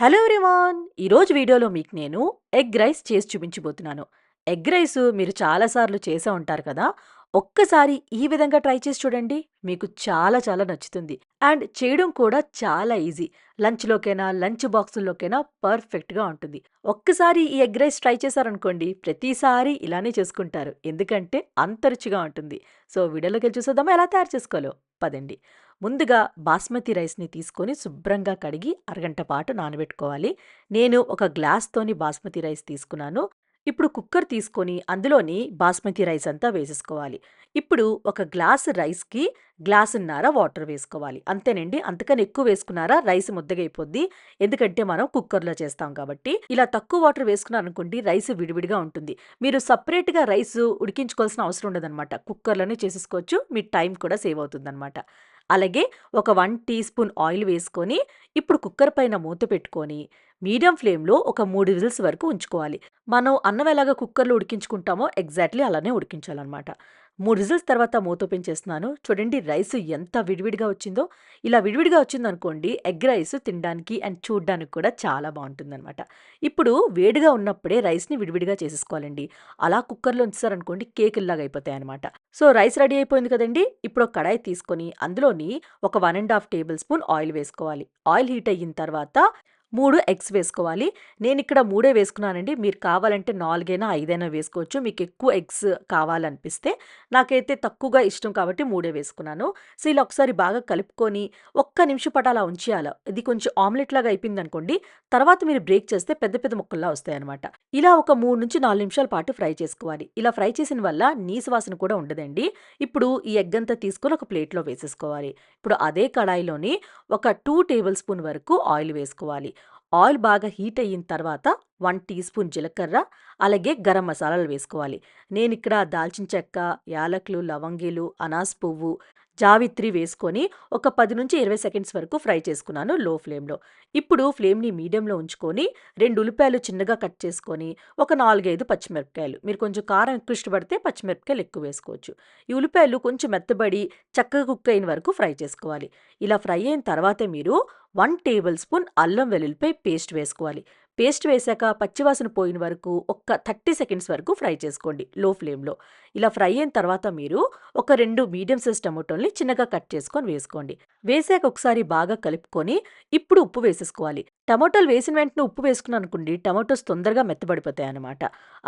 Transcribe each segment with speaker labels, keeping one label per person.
Speaker 1: Hello everyone! ఈరోజు వీడియోలో మీకు నేను ఎగ్ రైస్ చేసి చూపించబోతున్నాను. ఎగ్ రైస్ మీరు చాలాసార్లు చేసే ఉంటారు కదా ఒక్కసారి ఈ విధంగా ట్రై చేసి చూడండి. మీకు చాలా చాలా నచ్చుతుంది. అండ్ చేయడం కూడా చాలా ఈజీ. లంచ్లోకైనా లంచ్ బాక్సుల్లోకైనా పర్ఫెక్ట్గా ఉంటుంది. ఒక్కసారి ఈ ఎగ్ రైస్ ట్రై చేశారనుకోండి ప్రతిసారి ఇలానే చేసుకుంటారు. ఎందుకంటే అంత రుచిగా ఉంటుంది. సో వీడియోలోకి వెళ్ళి చూసేద్దామా ఎలా తయారు చేసుకోవాలో పదండి. ముందుగా బాస్మతి రైస్ని తీసుకొని శుభ్రంగా కడిగి అరగంట పాటు నానబెట్టుకోవాలి. నేను ఒక గ్లాస్తోని బాస్మతి రైస్ తీసుకున్నాను. ఇప్పుడు కుక్కర్ తీసుకొని అందులోని బాస్మతి రైస్ అంతా వేసేసుకోవాలి. ఇప్పుడు ఒక గ్లాస్ రైస్కి గ్లాసున్నర వాటర్ వేసుకోవాలి. అంతేనండి? అంతకని ఎక్కువ వేసుకున్నారా రైస్ ముద్దగైపోద్ది. ఎందుకంటే మనం కుక్కర్లో చేస్తాం కాబట్టి. ఇలా తక్కువ వాటర్ వేసుకున్నారనుకోండి రైస్ విడివిడిగా ఉంటుంది. మీరు సపరేట్గా రైస్ ఉడికించుకోవాల్సిన అవసరం ఉండదన్నమాట. కుక్కర్లోనే చేసేసుకోవచ్చు. మీ టైం కూడా సేవ్ అవుతుందన్నమాట. అలాగే ఒక వన్ టీ స్పూన్ ఆయిల్ వేసుకొని ఇప్పుడు కుక్కర్ పైన మూత పెట్టుకొని మీడియం ఫ్లేమ్లో ఒక మూడు విజిల్స్ వరకు ఉంచుకోవాలి. మనం అన్నం ఎలాగ కుక్కర్లో ఉడికించుకుంటామో ఎగ్జాక్ట్లీ అలానే ఉడికించాలన్నమాట. మూడు విజిల్స్ తర్వాత మూత ఓపెన్ చేస్తున్నాను. చూడండి రైస్ ఎంత విడివిడిగా వచ్చిందో. ఇలా విడివిడిగా వచ్చిందనుకోండి ఎగ్ రైస్ తినడానికి అండ్ చూడడానికి కూడా చాలా బాగుంటుందన్నమాట. ఇప్పుడు వేడిగా ఉన్నప్పుడే రైస్ని విడివిడిగా చేసేసుకోవాలండి. అలా కుక్కర్లో ఉంచారనుకోండి కేకుల్లాగా అయిపోతాయి అనమాట సో రైస్ రెడీ అయిపోయింది కదండి. ఇప్పుడు ఒక కడాయి తీసుకొని అందులోని ఒక one and half tablespoon oil వేసుకోవాలి. ఆయిల్ హీట్ అయిన తర్వాత మూడు ఎగ్స్ వేసుకోవాలి. నేను ఇక్కడ మూడే వేసుకున్నానండి. మీరు కావాలంటే నాలుగైనా ఐదైనా వేసుకోవచ్చు. మీకు ఎక్కువ ఎగ్స్ కావాలనిపిస్తే నాకైతే తక్కువగా ఇష్టం కాబట్టి మూడే వేసుకున్నాను. సో ఇలా ఒకసారి బాగా కలుపుకొని ఒక్క నిమిషం పాటు అలా ఉంచేయాలి. ఇది కొంచెం ఆమ్లెట్ లాగా అయిపోయింది అనుకోండి తర్వాత మీరు బ్రేక్ చేస్తే పెద్ద పెద్ద ముక్కల్లా వస్తాయన్నమాట. ఇలా ఒక మూడు నుంచి నాలుగు నిమిషాల పాటు ఫ్రై చేసుకోవాలి. ఇలా ఫ్రై చేసిన వల్ల నీసు వాసన కూడా ఉండదండి. ఇప్పుడు ఈ ఎగ్ అంతా తీసుకొని ఒక ప్లేట్లో వేసేసుకోవాలి. ఇప్పుడు అదే కడాయిలోని ఒక టూ టేబుల్ స్పూన్ వరకు ఆయిల్ వేసుకోవాలి. ఆయిల్ బాగా హీట్ అయిన తర్వాత వన్ టీ స్పూన్ జీలకర్ర అలాగే గరం మసాలాలు వేసుకోవాలి. నేను ఇక్కడ దాల్చిన చెక్క యాలకులు లవంగీలు అనాస్ పువ్వు జావిత్రి వేసుకొని ఒక పది నుంచి ఇరవై సెకండ్స్ వరకు ఫ్రై చేసుకున్నాను లో ఫ్లేమ్లో. ఇప్పుడు ఫ్లేమ్ని మీడియంలో ఉంచుకొని రెండు ఉల్లిపాయలు చిన్నగా కట్ చేసుకొని ఒక నాలుగైదు పచ్చిమిరపకాయలు మీరు కొంచెం కారం ఎక్కువ ఇష్టపడితే పచ్చిమిరపకాయలు ఎక్కువ వేసుకోవచ్చు. ఈ ఉల్లిపాయలు కొంచెం మెత్తబడి చక్కగా కుక్ అయిన వరకు ఫ్రై చేసుకోవాలి. ఇలా ఫ్రై అయిన తర్వాతే మీరు వన్ టేబుల్ స్పూన్ అల్లం వెల్లుల్లిపాయ పేస్ట్ వేసుకోవాలి. పేస్ట్ వేశాక పచ్చివాసన పోయిన వరకు ఒక్క థర్టీ సెకండ్స్ వరకు ఫ్రై చేసుకోండి లో ఫ్లేమ్లో. ఇలా ఫ్రై అయిన తర్వాత మీరు ఒక రెండు మీడియం సైజ్ టమాటోల్ని చిన్నగా కట్ చేసుకొని వేసుకోండి. వేసాక ఒకసారి బాగా కలుపుకొని ఇప్పుడు ఉప్పు వేసేసుకోవాలి. టమాటోలు వేసిన వెంటనే ఉప్పు వేసుకున్నాను అనుకోండి టమాటోస్ తొందరగా మెత్తబడిపోతాయి అనమాట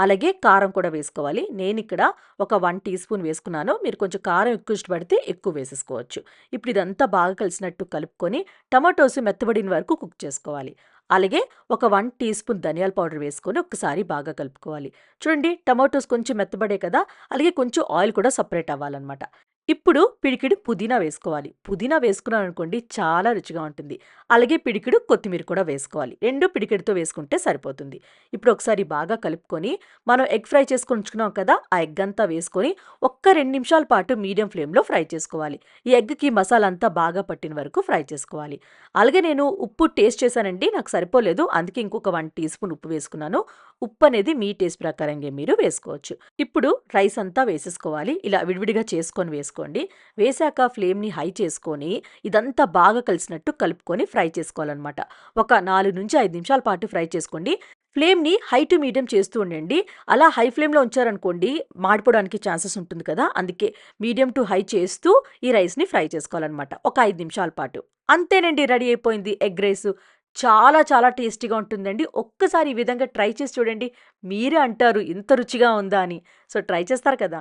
Speaker 1: అలాగే కారం కూడా వేసుకోవాలి. నేను ఇక్కడ ఒక వన్ టీ స్పూన్ వేసుకున్నాను. మీరు కొంచెం కారం ఎక్కువ ఇష్టపడితే ఎక్కువ వేసేసుకోవచ్చు. ఇప్పుడు ఇదంతా బాగా కలిసినట్టు కలుపుకొని టమాటోస్ మెత్తబడిన వరకు కుక్ చేసుకోవాలి. అలాగే ఒక వన్ టీ స్పూన్ ధనియాల పౌడర్ వేసుకొని ఒకసారి బాగా కలుపుకోవాలి. చూడండి టమాటోస్ కొంచెం మెత్తబడే కదా అలాగే కొంచెం ఆయిల్ కూడా సపరేట్ అవ్వాలన్నమాట. ఇప్పుడు పిడికిడు పుదీనా వేసుకోవాలి. పుదీనా వేసుకున్నాను అనుకోండి చాలా రుచిగా ఉంటుంది. అలాగే పిడికిడు కొత్తిమీర కూడా వేసుకోవాలి. రెండు పిడికిడితో వేసుకుంటే సరిపోతుంది. ఇప్పుడు ఒకసారి బాగా కలుపుకొని మనం ఎగ్ ఫ్రై చేసుకొని ఉంచుకున్నాం కదా ఆ ఎగ్ అంతా వేసుకొని ఒక్క రెండు నిమిషాల పాటు మీడియం ఫ్లేమ్లో ఫ్రై చేసుకోవాలి. ఈ ఎగ్కి మసాలా అంతా బాగా పట్టిన వరకు ఫ్రై చేసుకోవాలి. అలాగే నేను ఉప్పు టేస్ట్ చేశానండి నాకు సరిపోలేదు. అందుకే ఇంకొక వన్ టీ స్పూన్ ఉప్పు వేసుకున్నాను. ఉప్పు అనేది మీ టేస్ట్ ప్రకారంగా మీరు వేసుకోవచ్చు. ఇప్పుడు రైస్ అంతా వేసేసుకోవాలి. ఇలా విడివిడిగా చేసుకొని వేసుకోండి. వేశాక ఫ్లేమ్ని హై చేసుకొని ఇదంతా బాగా కలిసినట్టు కలుపుకొని ఫ్రై చేసుకోవాలన్నమాట. ఒక నాలుగు నుంచి ఐదు నిమిషాల పాటు ఫ్రై చేసుకోండి. ఫ్లేమ్ని హై టు మీడియం చేస్తూ ఉండండి. అలా హై ఫ్లేమ్లో ఉంచారనుకోండి మాడిపోవడానికి ఛాన్సెస్ ఉంటుంది కదా! అందుకే మీడియం టు హై చేస్తూ ఈ రైస్ని ఫ్రై చేసుకోవాలన్నమాట. ఒక ఐదు నిమిషాల పాటు. అంతేనండి రెడీ అయిపోయింది ఎగ్ రైస్. చాలా చాలా టేస్టీగా ఉంటుందండి. ఒక్కసారి ఈ విధంగా ట్రై చేసి చూడండి. మీరే అంటారు ఇంత రుచిగా ఉందా అని. సో ట్రై చేస్తారు కదా!